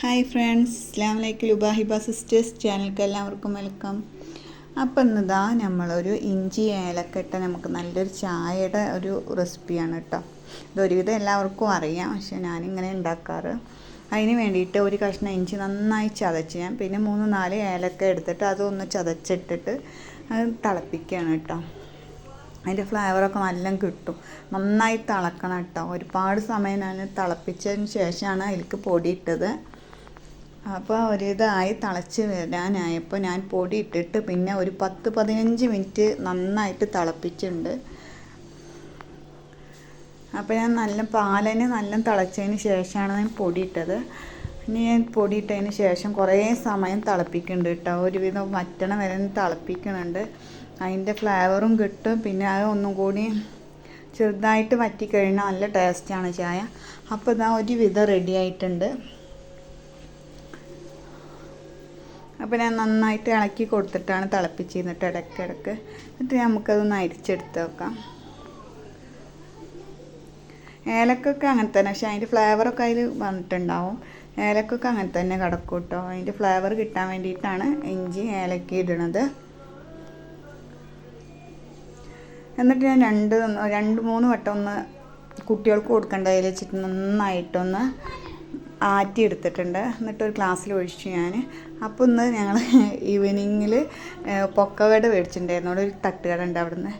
Hi friends ഇസ്ലാം like ലുബാഹിബ sisters ചാനലിലേക്ക് എല്ലാവർക്കും വെൽക്കം അപ്പം ഇന്നിതാ നമ്മളൊരു ഇഞ്ചി ഏലക്കെട്ട നമുക്ക് നല്ലൊരു ചായയുടെ ഒരു റെസിപ്പിയാണ് കേട്ടോ ഇതൊരുവിധം എല്ലാവർക്കും അറിയാം പക്ഷേ ഞാനിങ്ങനെ ഉണ്ടാക്കാറ് അതിന് വേണ്ടിയിട്ട് ഒരു കഷ്ണം ഇഞ്ചി നന്നായി ചതച്ച് ഞാൻ പിന്നെ മൂന്ന് നാല് ഏലക്ക എടുത്തിട്ട് അതൊന്ന് ചതച്ചിട്ടിട്ട് അത് തിളപ്പിക്കുകയാണ് കേട്ടോ അതിന്റെ ഫ്ലേവറൊക്കെ നല്ല കിട്ടും. നന്നായി തിളക്കണം കേട്ടോ ഒരുപാട് സമയം ഞാൻ തിളപ്പിച്ചതിന് ശേഷമാണ് അതിലേക്ക് പൊടി ഇട്ടത്. അപ്പോൾ ഒരിതായി തിളച്ച് വരാനായപ്പോൾ ഞാൻ പൊടി ഇട്ടിട്ട് പിന്നെ ഒരു പത്ത് പതിനഞ്ച് മിനിറ്റ് നന്നായിട്ട് തിളപ്പിച്ചിട്ടുണ്ട്. അപ്പോൾ ഞാൻ നല്ല പാലന് നല്ല തിളച്ചതിന് ശേഷമാണ് ഞാൻ പൊടി ഇട്ടത്. പിന്നെ ഞാൻ പൊടി ഇട്ടതിന് ശേഷം കുറേ സമയം തിളപ്പിക്കുന്നുണ്ട് കേട്ടോ. ഒരുവിധം വറ്റണ വരെ തിളപ്പിക്കുന്നുണ്ട്. അതിന്റെ ഫ്ലേവറും കിട്ടും. പിന്നെ അത് ഒന്നും കൂടി ചെറുതായിട്ട് വറ്റിക്കഴിഞ്ഞാൽ നല്ല ടേസ്റ്റാണ് ചായ. അപ്പോൾ ഇതാ ഒരുവിധം റെഡി ആയിട്ടുണ്ട്. അപ്പോൾ ഞാൻ നന്നായിട്ട് ഇളക്കി കൊടുത്തിട്ടാണ് തിളപ്പിച്ചിരുന്നിട്ട് ഇടയ്ക്കിടയ്ക്ക്. എന്നിട്ട് നമുക്കതൊന്ന് അരിച്ചെടുത്ത് വെക്കാം. ഏലക്കൊക്കെ അങ്ങനെ തന്നെ പക്ഷേ അതിന്റെ ഫ്ലേവറൊക്കെ അതിൽ വന്നിട്ടുണ്ടാവും. ഏലക്കൊക്കെ അങ്ങനെ തന്നെ കിടക്കും കേട്ടോ. അതിന്റെ ഫ്ലേവർ കിട്ടാൻ വേണ്ടിയിട്ടാണ് ഇഞ്ചി ഏലക്ക ഇടണത്. എന്നിട്ട് ഞാൻ രണ്ട് രണ്ട് മൂന്ന് വട്ടം ഒന്ന് കുട്ടികൾക്ക് കൊടുക്കേണ്ടതിൽ വെച്ചിട്ട് നന്നായിട്ടൊന്ന് ആറ്റി എടുത്തിട്ടുണ്ട് എന്നിട്ട് ഒരു ഗ്ലാസ്സിൽ ഒഴിച്ചു ഞാൻ. അപ്പോൾ ഇന്ന് ഞങ്ങൾ ഈവനിങ്ങിൽ പൊക്കവട മേടിച്ചിട്ടുണ്ടായിരുന്നു. അവിടെ ഒരു തട്ടുകട ഉണ്ട് അവിടുന്ന്.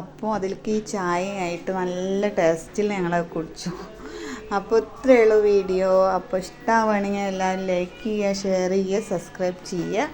അപ്പോൾ അതിലേക്ക് ഈ ചായയായിട്ട് നല്ല ടേസ്റ്റിൽ ഞങ്ങളത് കുടിച്ചു. അപ്പോൾ ഇത്രയേ ഉള്ളൂ വീഡിയോ. അപ്പോൾ ഇഷ്ടമാവുകയാണെങ്കിൽ എല്ലാവരും ലൈക്ക് ചെയ്യുക ഷെയർ ചെയ്യുക സബ്സ്ക്രൈബ് ചെയ്യുക.